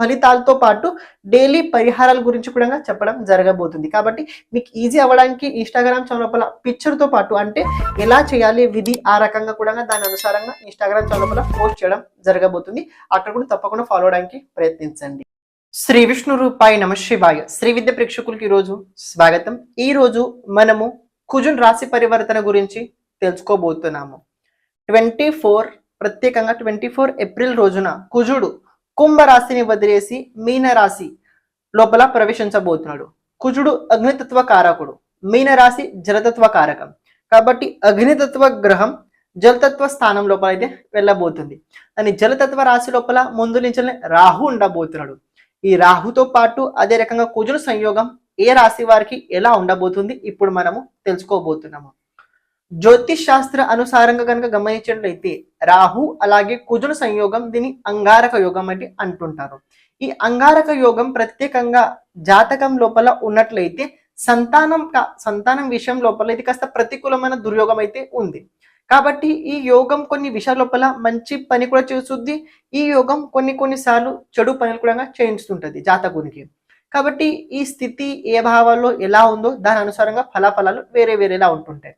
ఫలితాలతో పాటు డైలీ పరిహారాల గురించి కూడా చెప్పడం జరగబోతుంది. కాబట్టి మీకు ఈజీ అవ్వడానికి ఇన్స్టాగ్రామ్ చౌలపల పిక్చర్తో పాటు అంటే ఎలా చేయాలి విధి ఆ రకంగా కూడా దాని అనుసారంగా ఇన్స్టాగ్రామ్ చౌలపల పోస్ట్ చేయడం జరగబోతుంది. అక్కడ కూడా తప్పకుండా ఫాలో అవడానికి ప్రయత్నించండి. శ్రీ విష్ణు రూపాయి నమ శివాయ. శ్రీ విద్య ప్రేక్షకులకి ఈరోజు స్వాగతం. ఈ రోజు మనము కుజున్ రాశి పరివర్తన గురించి తెలుసుకోబోతున్నాము. ట్వంటీ ఫోర్ ప్రత్యేకంగా ట్వంటీ ఫోర్ ఏప్రిల్ రోజున కుజుడు కుంభరాశిని వదిలేసి మీనరాశి లోపల ప్రవేశించబోతున్నాడు. కుజుడు అగ్నితత్వ కారకుడు. మీనరాశి జలతత్వ కారకం. కాబట్టి అగ్నితత్వ గ్రహం జలతత్వ స్థానం లోపల అయితే వెళ్ళబోతుంది. అని జలతత్వ రాశి లోపల ముందు నుంచి రాహు ఉండబోతున్నాడు. ఈ రాహుతో పాటు అదే రకంగా కుజుడు సంయోగం ఏ రాశి వారికి ఎలా ఉండబోతుంది ఇప్పుడు మనము తెలుసుకోబోతున్నాము. జ్యోతిష్ శాస్త్ర అనుసారంగా కనుక గమనించినట్లయితే రాహు అలాగే కుజుల సంయోగం దీని అంగారక యోగం అంటే అంటుంటారు. ఈ అంగారక యోగం ప్రత్యేకంగా జాతకం లోపల ఉన్నట్లయితే సంతానం సంతానం విషయం లోపల ఇది కాస్త ప్రతికూలమైన దుర్యోగం అయితే ఉంది. కాబట్టి ఈ యోగం కొన్ని విషయాల లోపల మంచి పని కూడా చేస్తుంది. ఈ యోగం కొన్ని కొన్నిసార్లు చెడు పనులు కూడా చేయిస్తుంటది జాతకునికి. కాబట్టి ఈ స్థితి ఏ భావాల్లో ఎలా ఉందో దాని అనుసారంగా ఫలాఫలాలు వేరే వేరేలా ఉంటుంటాయి.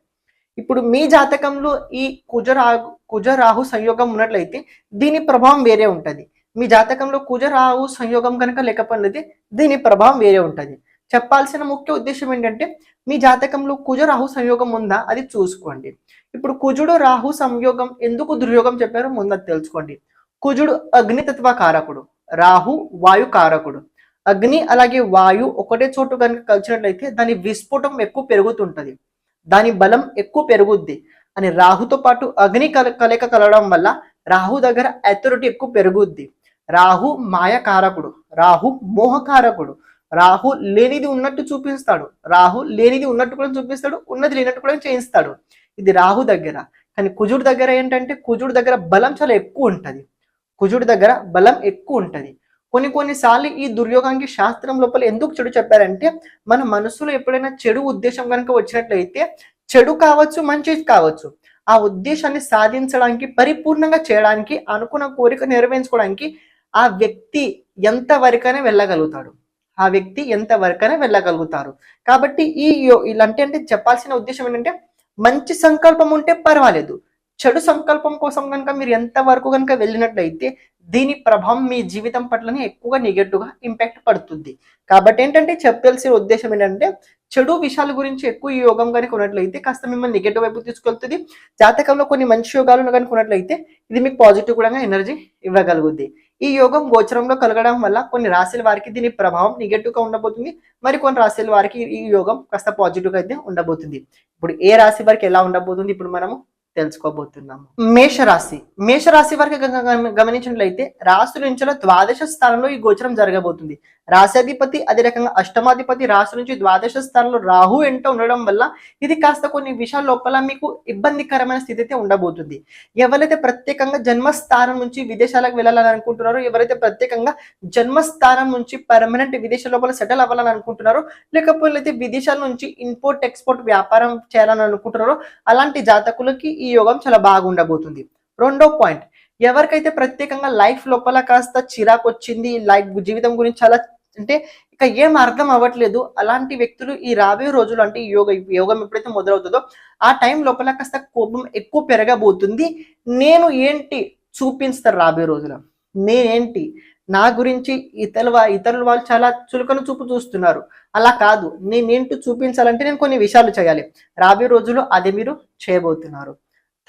ఇప్పుడు మీ జాతకంలో ఈ కుజరాహు కుజరాహు సంయోగం ఉన్నట్లయితే దీని ప్రభావం వేరే ఉంటుంది. మీ జాతకంలో కుజరాహు సంయోగం కనుక లేకపోయినది దీని ప్రభావం వేరే ఉంటుంది. చెప్పాల్సిన ముఖ్య ఉద్దేశం ఏంటంటే మీ జాతకంలో కుజరాహు సంయోగం ఉందా అది చూసుకోండి. ఇప్పుడు కుజుడు రాహు సంయోగం ఎందుకు దుర్యోగం చెప్పారో ముందు తెలుసుకోండి. కుజుడు అగ్నితత్వ కారకుడు రాహు వాయు కారకుడు. అగ్ని అలాగే వాయు ఒకటే చోటు కనుక కలిసినట్లయితే దాని విస్ఫోటం ఎక్కువ పెరుగుతుంటది. దాని బలం ఎక్కువ పెరుగుద్ది. అని రాహుతో పాటు అగ్ని కల కలయిక కలవడం వల్ల రాహు దగ్గర అథారిటీ ఎక్కువ పెరుగుద్ది. రాహు మాయకారకుడు. రాహు మోహకారకుడు. రాహు లేనిది ఉన్నట్టు చూపిస్తాడు. రాహు లేనిది ఉన్నట్టు కూడా చూపిస్తాడు. ఉన్నది లేనట్టు కూడా చేయిస్తాడు. ఇది రాహు దగ్గర. కానీ కుజుడు దగ్గర ఏంటంటే కుజుడు దగ్గర బలం చాలా ఎక్కువ ఉంటుంది. కుజుడు దగ్గర బలం ఎక్కువ ఉంటుంది. కొన్ని కొన్నిసార్లు ఈ దుర్యోగానికి శాస్త్రం లోపల ఎందుకు చెడు చెప్పారంటే మన మనసులో ఎప్పుడైనా చెడు ఉద్దేశం కనుక వచ్చినట్లయితే చెడు కావచ్చు మంచి కావచ్చు. ఆ ఉద్దేశాన్ని సాధించడానికి పరిపూర్ణంగా చేయడానికి అనుకున్న కోరిక నెరవేర్చుకోవడానికి ఆ వ్యక్తి ఎంత వరకైనా వెళ్ళగలుగుతాడు. ఆ వ్యక్తి ఎంత వరకైనా వెళ్ళగలుగుతారు. కాబట్టి ఈ ఇలాంటి అంటే చెప్పాల్సిన ఉద్దేశం ఏంటంటే మంచి సంకల్పం ఉంటే పర్వాలేదు. చెడు సంకల్పం కోసం కనుక మీరు ఎంత వరకు కనుక వెళ్ళినట్లయితే దీని ప్రభావం మీ జీవితం పట్లనే ఎక్కువగా నెగెటివ్గా ఇంపాక్ట్ పడుతుంది. కాబట్టి ఏంటంటే చెప్పాల్సిన ఉద్దేశం ఏంటంటే చెడు విషయాల గురించి ఎక్కువ ఈ యోగం కనుక ఉన్నట్లయితే కాస్త మిమ్మల్ని నెగటివ్ వైపు తీసుకెళ్తుంది. జాతకంలో కొన్ని మంచి యోగాలు కానీ కొన్నట్లయితే ఇది మీకు పాజిటివ్ కూడా ఎనర్జీ ఇవ్వగలుగుద్ది. ఈ యోగం గోచరంలో కలగడం వల్ల కొన్ని రాశుల వారికి దీని ప్రభావం నెగటివ్గా ఉండబోతుంది. మరి కొన్ని రాశుల వారికి ఈ యోగం కాస్త పాజిటివ్గా అయితే ఉండబోతుంది. ఇప్పుడు ఏ రాశి వారికి ఎలా ఉండబోతుంది? ఇప్పుడు మనము తెలుసుకోబోతున్నాము. మేషరాశి. మేషరాశి వారికి గమనించినట్లయితే రాశి నుంచి ద్వాదశ స్థానంలో ఈ గోచరం జరగబోతుంది. రాశాధిపతి అదే రకంగా అష్టమాధిపతి రాశి నుంచి ద్వాదశ స్థానంలో రాహు ఎంట ఉండడం వల్ల ఇది కాస్త కొన్ని విషయాల లోపల మీకు ఇబ్బందికరమైన స్థితి అయితే ఉండబోతుంది. ఎవరైతే ప్రత్యేకంగా జన్మస్థానం నుంచి విదేశాలకు వెళ్ళాలని అనుకుంటున్నారో ఎవరైతే ప్రత్యేకంగా జన్మస్థానం నుంచి పర్మనెంట్ విదేశాల లోపల సెటిల్ అవ్వాలని అనుకుంటున్నారో లేకపోతే విదేశాల నుంచి ఇంపోర్ట్ ఎక్స్పోర్ట్ వ్యాపారం చేయాలని అనుకుంటున్నారో అలాంటి జాతకులకి ఈ యోగం చాలా బాగుండబోతుంది రెండో పాయింట్ ఎవరికైతే ప్రత్యేకంగా లైఫ్ లోపల కాస్త చిరాకు వచ్చింది లైఫ్ జీవితం గురించి చాలా అంటే ఇక ఏం అర్థం అవ్వట్లేదు. అలాంటి వ్యక్తులు ఈ రాబోయే రోజులు అంటే యోగ యోగం ఎప్పుడైతే మొదలవుతుందో ఆ టైం లోపల కాస్త కోపం ఎక్కువ పెరగబోతుంది. నేను ఏంటి చూపిస్తారు రాబోయే రోజుల నేనేంటి? నా గురించి ఇతరుల ఇతరుల వాళ్ళు చాలా చులకన చూపు చూస్తున్నారు. అలా కాదు. నేనేంటి చూపించాలంటే నేను కొన్ని విషయాలు చేయాలి. రాబోయే రోజులు అది మీరు చేయబోతున్నారు.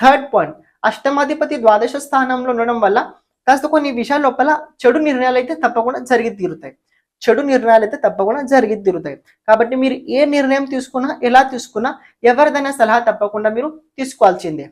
Third point. అష్టమాధిపతి ద్వాదశ స్థానంలో ఉండడం వల్ల కాస్త కొన్ని విషయాల లోపల చెడు నిర్ణయాలు అయితే తప్పకుండా జరిగి తీరుతాయి. చెడు నిర్ణయాలు అయితే తప్పకుండా జరిగి తిరుగుతాయి కాబట్టి మీరు ఏ నిర్ణయం తీసుకున్నా ఎలా తీసుకున్నా ఎవరిదైనా సలహా తప్పకుండా మీరు తీసుకోవాల్సిందే.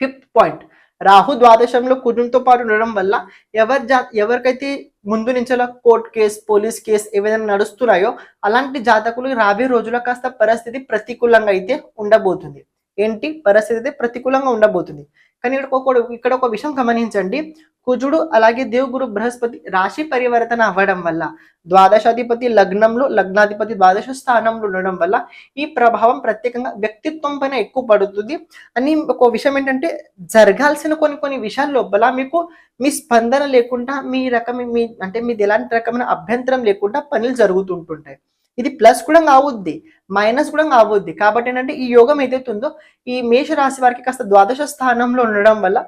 ఫిఫ్త్ పాయింట్ రాహు ద్వాదశంలో కుజుంతో పాటు ఉండడం వల్ల ఎవరి జా ఎవరికైతే ముందు నుంచి కోర్టు కేసు పోలీస్ కేసు ఏవైనా నడుస్తున్నాయో అలాంటి జాతకులు రాబోయే రోజుల్లో కాస్త పరిస్థితి ప్రతికూలంగా అయితే ఉండబోతుంది. ఏంటి? పరిస్థితి అయితే ప్రతికూలంగా ఉండబోతుంది. కానీ ఇక్కడ ఒక ఇక్కడ ఒక విషయం గమనించండి. కుజుడు అలాగే దేవుగురు బృహస్పతి రాశి పరివర్తన అవ్వడం వల్ల ద్వాదశాధిపతి లగ్నంలో లగ్నాధిపతి ద్వాదశ స్థానంలో ఉండడం వల్ల ఈ ప్రభావం ప్రత్యేకంగా వ్యక్తిత్వం పైన ఎక్కువ పడుతుంది. అని ఒక విషయం ఏంటంటే జరగాల్సిన కొన్ని కొన్ని విషయాల లోపల మీకు మీ స్పందన లేకుండా మీ రకం మీ అంటే మీది ఎలాంటి రకమైన అభ్యంతరం లేకుండా పనులు జరుగుతుంటుంటాయి. ఇది ప్లస్ కూడా కావద్ది మైనస్ కూడా కావద్ది. కాబట్టి ఏంటంటే ఈ యోగం ఏదైతే ఉందో ఈ మేష రాశి వారికి కాస్త ద్వాదశ స్థానంలో ఉండడం వల్ల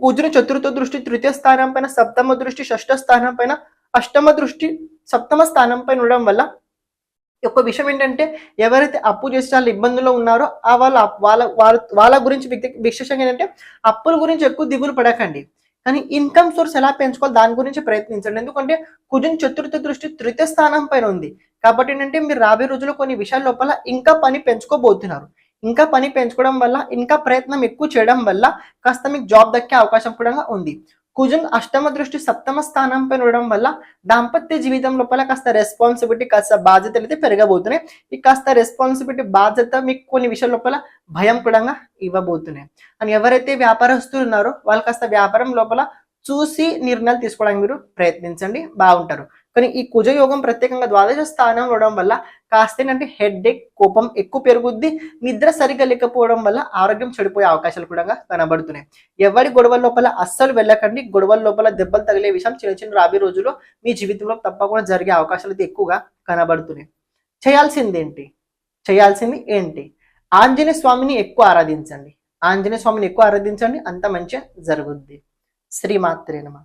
కుజుని చతుర్థ దృష్టి తృతీయ స్థానం పైన సప్తమ దృష్టి షష్ఠ స్థానం పైన అష్టమ దృష్టి సప్తమ స్థానం పైన ఉండడం వల్ల ఒక విషయం ఏంటంటే ఎవరైతే అప్పు చేసి చాలా ఇబ్బందుల్లో ఉన్నారో ఆ వాళ్ళ వాళ్ళ వాళ్ళ వాళ్ళ గురించి విశేషంగా ఏంటంటే అప్పుల గురించి ఎక్కువ దిగులు పడకండి. కానీ ఇన్కమ్ సోర్స్ ఎలా పెంచుకోవాలి దాని గురించి ప్రయత్నించండి. ఎందుకంటే కుజన్ చతుర్థ దృష్టి తృతీయ స్థానం పైన ఉంది. కాబట్టి ఏంటంటే మీరు రాబోయే రోజుల్లో కొన్ని విషయాల లోపల ఇంకా పని పెంచుకోబోతున్నారు. ఇంకా పని పెంచుకోవడం వల్ల ఇంకా ప్రయత్నం ఎక్కువ చేయడం వల్ల కాస్త మీకు జాబ్ దక్కే అవకాశం కూడా ఉంది. కుజుంగ్ అష్టమ దృష్టి సప్తమ స్థానం పైన ఉండడం వల్ల దాంపత్య జీవితం లోపల కాస్త రెస్పాన్సిబిలిటీ కాస్త బాధ్యతలు అయితే పెరగబోతున్నాయి. ఈ కాస్త రెస్పాన్సిబిలిటీ బాధ్యత మీకు కొన్ని విషయాల లోపల భయం కూడా ఇవ్వబోతున్నాయి. అని ఎవరైతే వ్యాపారస్తులు ఉన్నారో వాళ్ళు కాస్త వ్యాపారం లోపల చూసి నిర్ణయాలు తీసుకోవడానికి మీరు ప్రయత్నించండి. బాగుంటారు. కానీ ఈ కుజయోగం ప్రత్యేకంగా ద్వాదశ స్థానం ఉండడం వల్ల కాస్త ఏంటంటే హెడ్ ఎక్ కోపం ఎక్కువ పెరుగుద్ది. నిద్ర సరిగా లేకపోవడం వల్ల ఆరోగ్యం చెడిపోయే అవకాశాలు కూడా కనబడుతున్నాయి. ఎవరి గొడవల లోపల అస్సలు వెళ్ళకండి. గొడవల లోపల దెబ్బలు తగిలే విషయం చిన్న చిన్న రాబోయే రోజుల్లో మీ జీవితంలో తప్పకుండా జరిగే అవకాశాలు అయితే ఎక్కువగా కనబడుతున్నాయి. చేయాల్సింది ఏంటి? చేయాల్సింది ఏంటి? ఆంజనేయ స్వామిని ఎక్కువ ఆరాధించండి. ఆంజనేయ స్వామిని ఎక్కువ ఆరాధించండి. అంత మంచిగా జరుగుద్ది. శ్రీమాత్రేనమా